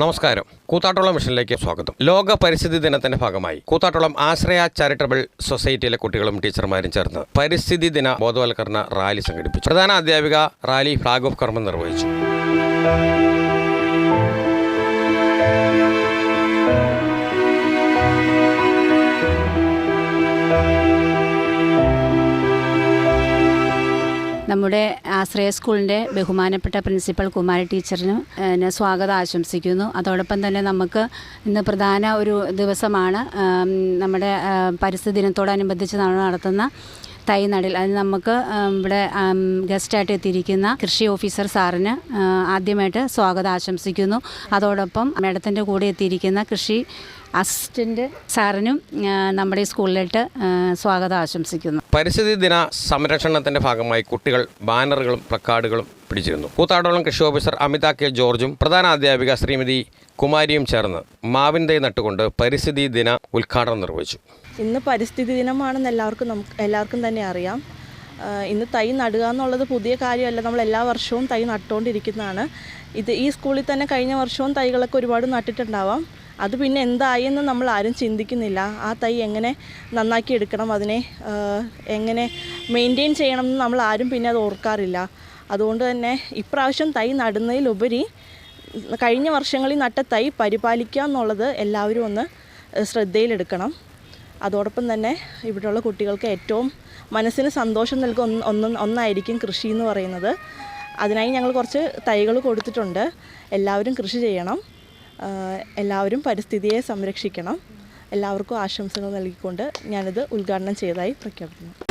നമസ്കാരം. കൂത്താട്ടോളം മിഷനിലേക്ക് സ്വാഗതം. ലോക പരിസ്ഥിതി ദിനത്തിന്റെ ഭാഗമായി കൂത്താട്ടോളം ആശ്രയ ചാരിറ്റബിൾ സൊസൈറ്റിയിലെ കുട്ടികളും ടീച്ചർമാരും ചേർന്ന് പരിസ്ഥിതി ദിന ബോധവൽക്കരണ റാലി സംഘടിപ്പിച്ചു. പ്രധാന അധ്യാപിക റാലി ഫ്ലാഗ് ഓഫ് കർമ്മം നിർവഹിച്ചു. നമ്മുടെ ആശ്രയ സ്കൂളിന്റെ ബഹുമാനപ്പെട്ട പ്രിൻസിപ്പൽ കുമാരി ടീച്ചറിന് എന്നെ സ്വാഗതം ആശംസിക്കുന്നു. അതോടൊപ്പം തന്നെ നമുക്ക് ഇന്ന് പ്രധാന ഒരു ദിവസമാണ് നമ്മുടെ പരിസ്ഥിതി ദിനത്തോടനുബന്ധിച്ച് നമ്മൾ നടത്തുന്ന തൈ നടൽ അതിന് നമുക്ക് ഇവിടെ ഗസ്റ്റായിട്ട് എത്തിയിരിക്കുന്ന കൃഷി ഓഫീസർ സാറിന് ആദ്യമായിട്ട് സ്വാഗതം ആശംസിക്കുന്നു. അതോടൊപ്പം മേഡത്തിന്റെ കൂടെ എത്തിയിരിക്കുന്ന കൃഷി അസിസ്റ്റന്റ് സാറിനും നമ്മുടെ ഈ സ്കൂളിലിട്ട് സ്വാഗതം ആശംസിക്കുന്നു. പരിസ്ഥിതി ദിന സംരക്ഷണത്തിന്റെ ഭാഗമായി കുട്ടികൾ ബാനറുകളും പ്ലക്കാർഡുകളും പിടിച്ചിരുന്നു. കൂത്താടോളം കൃഷി ഓഫീസർ അമിതാ കെ ജോർജും പ്രധാന അധ്യാപിക ശ്രീമതി കുമാരിയും ചേർന്ന് മാവിൻ തൈ നട്ടുകൊണ്ട് പരിസ്ഥിതി ദിന ഉദ്ഘാടനം നിർവഹിച്ചു. ഇന്ന് പരിസ്ഥിതി ദിനമാണെന്ന് എല്ലാവർക്കും നമുക്ക് എല്ലാവർക്കും തന്നെ അറിയാം. ഇന്ന് തൈ നടുക എന്നുള്ളത് പുതിയ കാര്യമല്ല. നമ്മൾ എല്ലാ വർഷവും തൈ നട്ടുകൊണ്ടിരിക്കുന്നതാണ്. ഇത് ഈ സ്കൂളിൽ തന്നെ കഴിഞ്ഞ വർഷവും തൈകളൊക്കെ ഒരുപാട് നട്ടിട്ടുണ്ടാവാം. അത് പിന്നെ എന്തായി എന്ന് നമ്മൾ ആരും ചിന്തിക്കുന്നില്ല. ആ തൈ എങ്ങനെ നന്നാക്കി എടുക്കണം അതിനെ എങ്ങനെ മെയിന്റെയിൻ ചെയ്യണം എന്ന് നമ്മൾ ആരും പിന്നെ അത് ഓർക്കാറില്ല. അതുകൊണ്ട് തന്നെ ഇപ്രാവശ്യം തൈ നടുന്നതിലുപരി കഴിഞ്ഞ വർഷങ്ങളിൽ നട്ട തൈ പരിപാലിക്കുക എന്നുള്ളത് എല്ലാവരും ഒന്ന് ശ്രദ്ധയിലെടുക്കണം. അതോടൊപ്പം തന്നെ ഇവിടെയുള്ള കുട്ടികൾക്ക് ഏറ്റവും മനസ്സിന് സന്തോഷം നൽകുന്ന ഒന്ന് ഒന്ന് ഒന്നായിരിക്കും കൃഷി എന്ന് പറയുന്നത്. അതിനായി ഞങ്ങൾ കുറച്ച് തൈകൾ കൊടുത്തിട്ടുണ്ട്. എല്ലാവരും കൃഷി ചെയ്യണം. എല്ലാവരും പരിസ്ഥിതിയെ സംരക്ഷിക്കണം. എല്ലാവർക്കും ആശംസകൾ നൽകിക്കൊണ്ട് ഞാനിത് ഉദ്ഘാടനം ചെയ്തതായി പ്രഖ്യാപിക്കുന്നു.